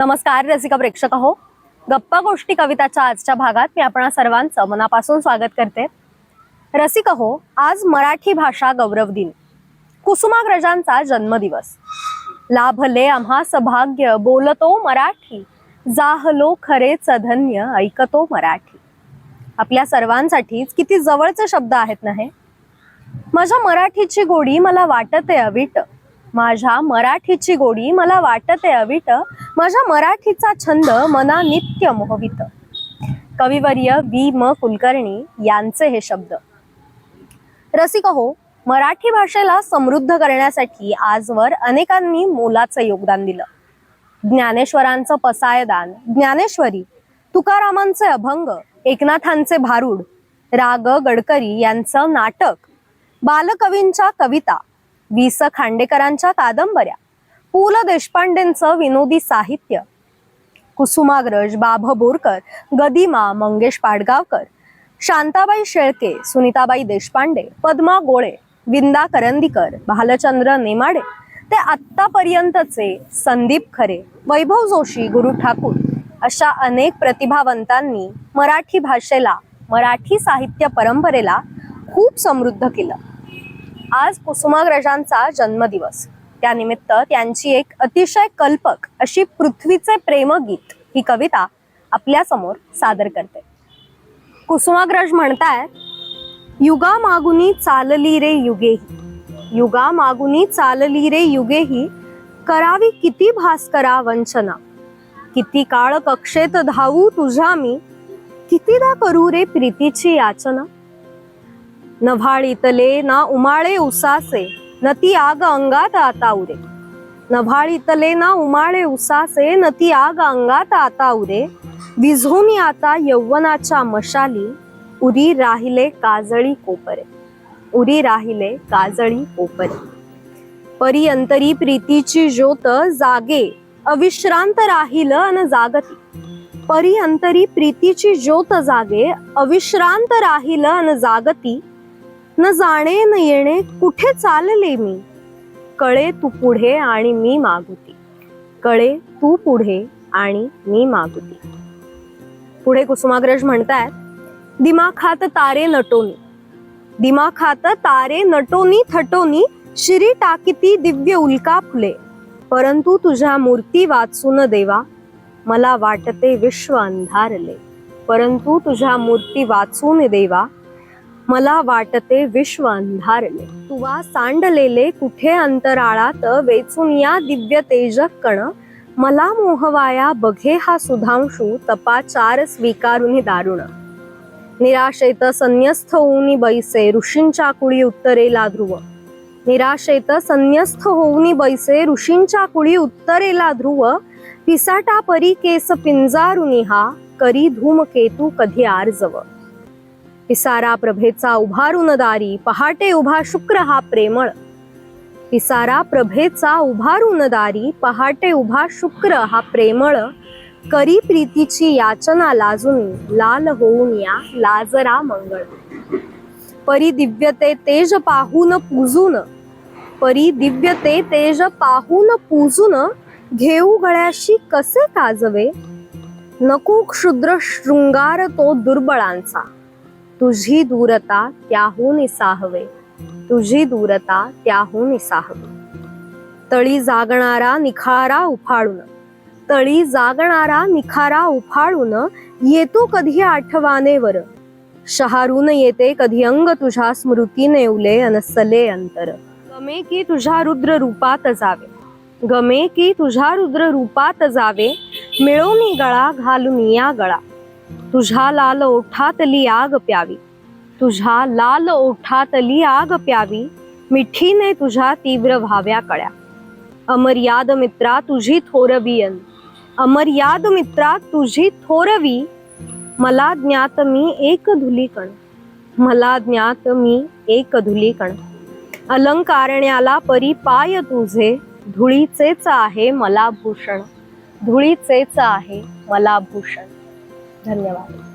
नमस्कार रसिका प्रेक्षक हो गप्पा गोष्टी कविताच्या आजच्या भागात मी आपणा सर्वांचं मनापासून स्वागत करते. रसिक हो आज मराठी भाषा गौरव दिन. कुसुमाग्रजांचा जन्मदिवस. लाभले आम्हा सभाग्य बोलतो मराठी. जाहलो खरे धन्य ऐकतो मराठी. आपल्या सर्वांसाठीच किती जवळचे शब्द आहेत ना हे? माझ्या मराठीची गोडी मला वाटते अविट. माझ्या मराठीची गोडी मला वाटते अविट. माझ्या मराठीचा छंद मना नित्य मोहवित कविवर्य वी म कुलकर्णी यांचे हे शब्द. रसिक हो मराठी भाषेला समृद्ध करण्यासाठी आजवर अनेकांनी मोलाचं योगदान दिलं. ज्ञानेश्वरांचं पसायदान ज्ञानेश्वरी तुकारामांचे अभंग एकनाथांचे भारूड राग गडकरी यांचं नाटक बालकवींच्या कविता वि स खांडेकरांच्या कादंबऱ्या. पु ल देशपांडेंचं विनोदी साहित्य. कुसुमाग्रज बाभ बोरकर गदिमा मंगेश पाडगावकर शांताबाई शेळके सुनीताबाई देशपांडे पद्मा गोळे विंदा करंदीकर भालचंद्र नेमाडे ते आत्तापर्यंतचे संदीप खरे वैभव जोशी गुरु ठाकूर अशा अनेक प्रतिभावंतांनी मराठी भाषेला मराठी साहित्य परंपरेला खूप समृद्ध केलं. आज कुसुमाग्रजांचा जन्मदिवस. त्यानिमित्त त्यांची एक अतिशय कल्पक अशी पृथ्वीचे प्रेमगीत ही कविता आपल्यासमोर सादर करते. कुसुमाग्रज म्हणताय युगा मागुनी चालली रे युगेही युगा मागुनी चालली रे युगेही करावी किती भास्करा वंचना. किती काळ कक्षेत धावू तुझ्या मी. कितीदा करू रे प्रीतीची याचना. नभाळीतले ना उमाळे उसासे नती आग अंगात आता उरे नभाळीतले ना उमाळे उसासे नती आग अंगात आता उरे विझोनी आता यौवनाच्या मशाली उरी राहिले काजळी कोपरे. उरी राहिले काजळी कोपरे. परी अंतरी प्रीतीची ज्योत जागे अविश्रांत राहिल अन जागती. परी अंतरी प्रीतीची ज्योत जागे अविश्रांत राहिल अन जागती. न जाणे न येणे कुठे चालले मी? कळे तू पुढे आणि मी मागुती. कळे तू पुढे आणि मी मागुती. पुढे कुसुमाग्रज म्हणतायत दिमाखात तारे नटोनी. दिमाखात तारे नटोनी थटोनी शिरी टाकीती दिव्य उल्का फुले. परंतु तुझ्या मूर्ती वाचून देवा मला वाटते विश्व अंधारले. परंतु तुझ्या मूर्ती वाचून देवा मला वाटते विश्व अंधारले. तुवा सांडलेले कुठे अंतराळात वेचून या दिव्य तेजक कण. मला मोहवाया बघे हा सुधांशू तपाचार स्वीकारुनी दारुण. निराशेत संन्यस्थ होऊनी बैसे ऋषींच्या कुळी उत्तरेला ध्रुव निराशेत संन्यस्थ होऊनी बैसे ऋषींच्या कुळी उत्तरेला ध्रुव पिसाटा परी केस पिंजारुनी हा करी धूमकेतू कधी आर्जव. पिसारा प्रभेचा उभारून दारी पहाटे उभा शुक्र हा प्रेमळ. पिसारा प्रभेचा उभारून दारी पहाटे उभा शुक्र हा प्रेमळ. करी प्रीतीची याचना लाजून लाल होऊन या लाजरा मंगळ. परी दिव्यते तेज पाहून पूजून परी दिव्यते तेज पाहून पूजून घेऊ गळ्याशी कसे काजवे? नको क्षुद्र शृंगार तो दुर्बळांचा. तुझी दूरता त्याहून साहवे तुझी दूरता त्याहून इसाहवे. तळी जागणारा निखारा उफाळून. तळी जागणारा निखारा उफाळून येतो कधी आठवानेवर शहारून येते कधी अंग तुझ्या स्मृतीने उले अनसले अंतर. गमे की तुझ्या रुद्र रूपात जावे. गमे की तुझ्या रुद्र रूपात जावे. मिळोनी गळा घालून या गळा. तुझ्या लाल ओठातली आग प्यावी. तुझ्या लाल ओठातली आग प्यावी. मिठीने तुझ्या तीव्र व्हाव्या कळ्या. अमर्याद मित्रा तुझी थोरवियन अमर्याद मित्रा तुझी थोरवी मला ज्ञात मी एक धुलीकण. मला ज्ञात मी एक धुलीकण. अलंकारण्याला परी पाय तुझे. धुळीचेच आहे मला भूषण. धुळीचेच आहे मला भूषण. धन्यवाद.